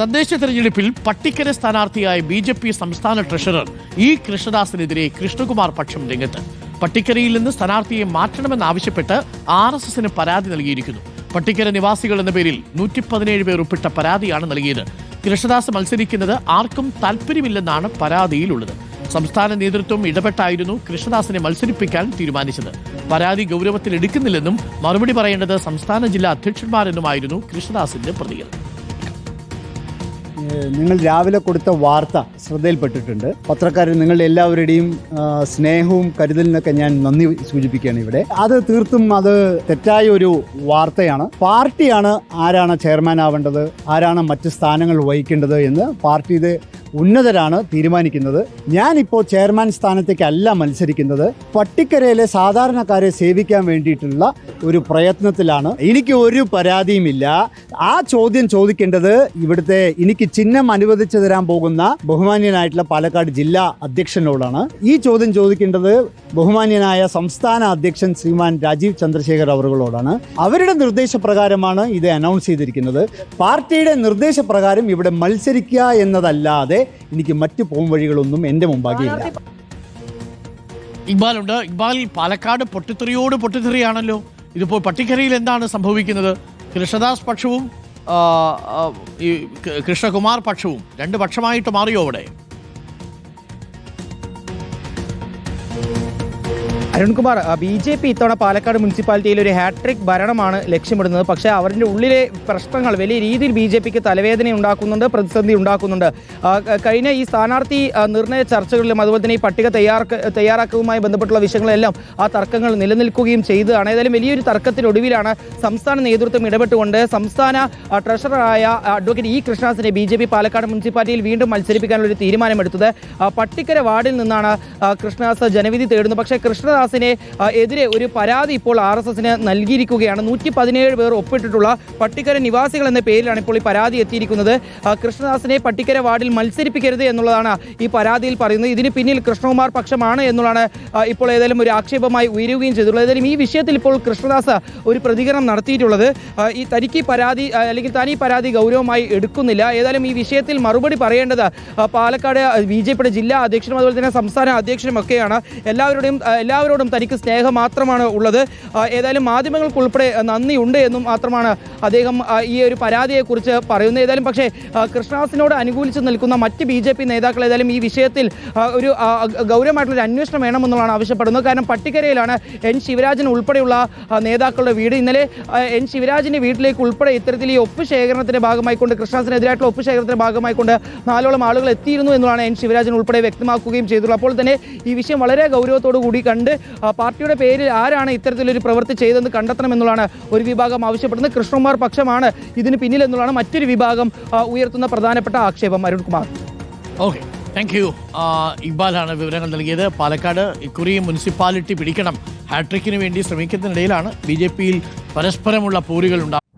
തദ്ദേശ തെരഞ്ഞെടുപ്പിൽ പട്ടിക്കര സ്ഥാനാർത്ഥിയായ ബി ജെ പി സംസ്ഥാന ട്രഷറർ ഇ കൃഷ്ണദാസിനെതിരെ കൃഷ്ണകുമാർ പക്ഷം രംഗത്ത്. പട്ടിക്കരയിൽ നിന്ന് സ്ഥാനാർത്ഥിയെ മാറ്റണമെന്നാവശ്യപ്പെട്ട് ആർ എസ് എസിന് പരാതി നൽകിയിരിക്കുന്നു. പട്ടിക്കര നിവാസികൾ എന്ന പേരിൽ നൂറ്റി പതിനേഴ് പേർ ഉൾപ്പെട്ട പരാതിയാണ് നൽകിയത്. കൃഷ്ണദാസ് മത്സരിക്കുന്നത് ആർക്കും താല്പര്യമില്ലെന്നാണ് പരാതിയിലുള്ളത്. സംസ്ഥാന നേതൃത്വം ഇടപെട്ടായിരുന്നു കൃഷ്ണദാസിനെ മത്സരിപ്പിക്കാൻ തീരുമാനിച്ചത്. പരാതി ഗൗരവത്തിൽ എടുക്കുന്നില്ലെന്നും മറുപടി പറയേണ്ടത് സംസ്ഥാന ജില്ലാ അധ്യക്ഷന്മാരെന്നുമായിരുന്നു കൃഷ്ണദാസിന്റെ പ്രതികരണം. നിങ്ങൾ രാവിലെ കൊടുത്ത വാർത്ത ശ്രദ്ധയിൽപ്പെട്ടിട്ടുണ്ട്. പത്രക്കാരൻ നിങ്ങളുടെ എല്ലാവരുടെയും സ്നേഹവും കരുതലിനൊക്കെ ഞാൻ നന്ദി സൂചിപ്പിക്കുകയാണ് ഇവിടെ. അത് തീർത്തും അത് തെറ്റായ ഒരു വാർത്തയാണ്. പാർട്ടിയാണ് ആരാണ് ചെയർമാൻ ആവേണ്ടത് ആരാണ് മറ്റ് സ്ഥാനങ്ങൾ വഹിക്കേണ്ടത് എന്ന് പാർട്ടിയുടെ ഉന്നതരാണ് തീരുമാനിക്കുന്നത്. ഞാനിപ്പോൾ ചെയർമാൻ സ്ഥാനത്തേക്കല്ല മത്സരിക്കുന്നത്. പട്ടിക്കരയിലെ സാധാരണക്കാരെ സേവിക്കാൻ വേണ്ടിയിട്ടുള്ള ഒരു പ്രയത്നത്തിലാണ്. എനിക്ക് ഒരു പരാതിയുമില്ല. ആ ചോദ്യം ചോദിക്കേണ്ടത് ഇവിടുത്തെ എനിക്ക് ചിഹ്നം അനുവദിച്ചു തരാൻ പോകുന്ന ബഹുമാന്യനായിട്ടുള്ള പാലക്കാട് ജില്ലാ അധ്യക്ഷനോടാണ്. ഈ ചോദ്യം ചോദിക്കേണ്ടത് ബഹുമാന്യനായ സംസ്ഥാന അധ്യക്ഷൻ ശ്രീമാൻ രാജീവ് ചന്ദ്രശേഖർ അവറുകളോടാണ്. അവരുടെ നിർദ്ദേശപ്രകാരമാണ് ഇത് അനൗൺസ് ചെയ്തിരിക്കുന്നത്. പാർട്ടിയുടെ നിർദ്ദേശപ്രകാരം ഇവിടെ മത്സരിക്കുക എന്നതല്ലാതെ എനിക്ക് മറ്റു പോം വഴികളൊന്നും എന്റെ മുമ്പാകെ ഇല്ല ഇക്ബാൽ പാലക്കാട് പൊട്ടിത്തെറിയോട് പൊട്ടിത്തെറിയാണല്ലോ. ഇതിപ്പോൾ പട്ടിക്കരയിൽ എന്താണ് സംഭവിക്കുന്നത്? കൃഷ്ണദാസ് പക്ഷവും ഈ കൃഷ്ണകുമാർ പക്ഷവും രണ്ട് പക്ഷമായിട്ട് മാറിയോ അവിടെ? അരുൺകുമാർ ബി ജെ പി ഇത്തവണ പാലക്കാട് മുനിസിപ്പാലിറ്റിയിൽ ഒരു ഹാട്രിക് ഭരണമാണ് ലക്ഷ്യമിടുന്നത്. പക്ഷേ അവരുടെ ഉള്ളിലെ പ്രശ്നങ്ങൾ വലിയ രീതിയിൽ ബി ജെ പിക്ക് തലവേദന ഉണ്ടാക്കുന്നുണ്ട് പ്രതിസന്ധി ഉണ്ടാക്കുന്നുണ്ട്. കഴിഞ്ഞ ഈ സ്ഥാനാർത്ഥി നിർണയ ചർച്ചകളിലും അതുപോലെ തന്നെ ഈ പട്ടിക തയ്യാറാക്ക തയ്യാറാക്കവുമായി ബന്ധപ്പെട്ടുള്ള വിഷയങ്ങളെല്ലാം ആ തർക്കങ്ങൾ നിലനിൽക്കുകയും ചെയ്തതാണ്. ഏതായാലും വലിയൊരു തർക്കത്തിനൊടുവിലാണ് സംസ്ഥാന നേതൃത്വം ഇടപെട്ടുകൊണ്ട് സംസ്ഥാന ട്രഷററായ അഡ്വക്കേറ്റ് ഇ. കൃഷ്ണദാസിനെ ബി ജെ പി പാലക്കാട് മുനിസിപ്പാലിറ്റിയിൽ വീണ്ടും മത്സരിപ്പിക്കാനുള്ള ഒരു തീരുമാനമെടുത്തത്. പട്ടിക്കര വാർഡിൽ നിന്നാണ് കൃഷ്ണദാസ് ജനവിധി തേടുന്നത്. പക്ഷേ കൃഷ്ണദാസിനെ ആ, എതിരെ ഒരു പരാതി ഇപ്പോൾ ആർ എസ് എസിന് നൽകിയിരിക്കുകയാണ്. നൂറ്റി പതിനേഴ് പേർ ഒപ്പിട്ടിട്ടുള്ള പട്ടിക്കര നിവാസികൾ എന്ന പേരിലാണ് ഇപ്പോൾ ഈ പരാതി എത്തിയിരിക്കുന്നത്. കൃഷ്ണദാസിനെ പട്ടിക്കര വാർഡിൽ മത്സരിപ്പിക്കരുത് എന്നുള്ളതാണ് ഈ പരാതിയിൽ പറയുന്നത്. ഇതിന് പിന്നിൽ കൃഷ്ണകുമാർ പക്ഷമാണ് എന്നുള്ളതാണ് ഇപ്പോൾ ഏതായാലും ഒരു ആക്ഷേപമായി ഉയരുകയും ചെയ്തിട്ടുള്ളത്. ഏതായാലും ഈ വിഷയത്തിൽ ഇപ്പോൾ കൃഷ്ണദാസ് ഒരു പ്രതികരണം നടത്തിയിട്ടുള്ളത്. ഈ തനിക്ക് പരാതി അല്ലെങ്കിൽ താൻ ഈ പരാതി ഗൗരവമായി എടുക്കുന്നില്ല. ഏതായാലും ഈ വിഷയത്തിൽ മറുപടി പറയേണ്ടത് പാലക്കാട് ബി ജെ പിയുടെ ജില്ലാ അധ്യക്ഷനും അതുപോലെ തന്നെ സംസ്ഥാന അധ്യക്ഷനും ഒക്കെയാണ്. എല്ലാവരുടെയും ആ, എല്ലാവരോടും തനിക്ക് സ്നേഹം മാത്രമാണ് ഉള്ളത് ഏതായാലും മാധ്യമങ്ങൾക്ക് ഉൾപ്പെടെ നന്ദിയുണ്ട് എന്നും മാത്രമാണ് അദ്ദേഹം ഈ ഒരു പരാതിയെക്കുറിച്ച് പറയുന്നത്. ഏതായാലും പക്ഷേ കൃഷ്ണദാസിനോട് അനുകൂലിച്ച് നിൽക്കുന്ന മറ്റ് ബി ജെ പി നേതാക്കൾ ഏതായാലും ഈ വിഷയത്തിൽ ഒരു ഗൗരവമായിട്ടുള്ളൊരു അന്വേഷണം വേണമെന്നുള്ളതാണ് ആവശ്യപ്പെടുന്നത്. കാരണം പട്ടിക്കരയിലാണ് എൻ ശിവരാജൻ ഉൾപ്പെടെയുള്ള നേതാക്കളുടെ വീട്. ഇന്നലെ എൻ ശിവരാജിന്റെ വീട്ടിലേക്ക് ഉൾപ്പെടെ ഇത്തരത്തിൽ ഈ ഒപ്പ് ശേഖരണത്തിന്റെ ഭാഗമായിക്കൊണ്ട് കൃഷ്ണദാസിനെതിരായിട്ടുള്ള ഒപ്പ് ശേഖരണത്തിന്റെ ഭാഗമായിക്കൊണ്ട് നാലോളം ആളുകൾ എത്തിയിരുന്നു എന്നുള്ളതാണ് എൻ ശിവരാജൻ ഉൾപ്പെടെ വ്യക്തമാക്കുകയും ചെയ്തിട്ടുള്ളത്. അപ്പോൾ തന്നെ ഈ വിഷയം വളരെ ഗൗരവത്തോടു കൂടി കണ്ട് പാർട്ടിയുടെ പേരിൽ ആരാണ് ഇത്തരത്തിലൊരു പ്രവൃത്തി ചെയ്തതെന്ന് കണ്ടെത്തണമെന്നുള്ളതാണ് ഒരു വിഭാഗം ആവശ്യപ്പെടുന്നത്. കൃഷ്ണകുമാർ പക്ഷമാണ് ഇതിന് പിന്നിലെന്നുള്ളതാണ് മറ്റൊരു വിഭാഗം ഉയർത്തുന്ന പ്രധാനപ്പെട്ട ആക്ഷേപം. അരുൺകുമാർ ഓക്കെ. താങ്ക് യു ഇക്ബാലാണ് വിവരങ്ങൾ നൽകിയത്. പാലക്കാട് ഇക്കുറി മുനിസിപ്പാലിറ്റി പിടിക്കണം. ഹാട്രിക്കിന് വേണ്ടി ശ്രമിക്കുന്നതിനിടയിലാണ് ബി ജെ പിയിൽ പരസ്പരമുള്ള പോരുകൾ ഉണ്ടാകുന്നത്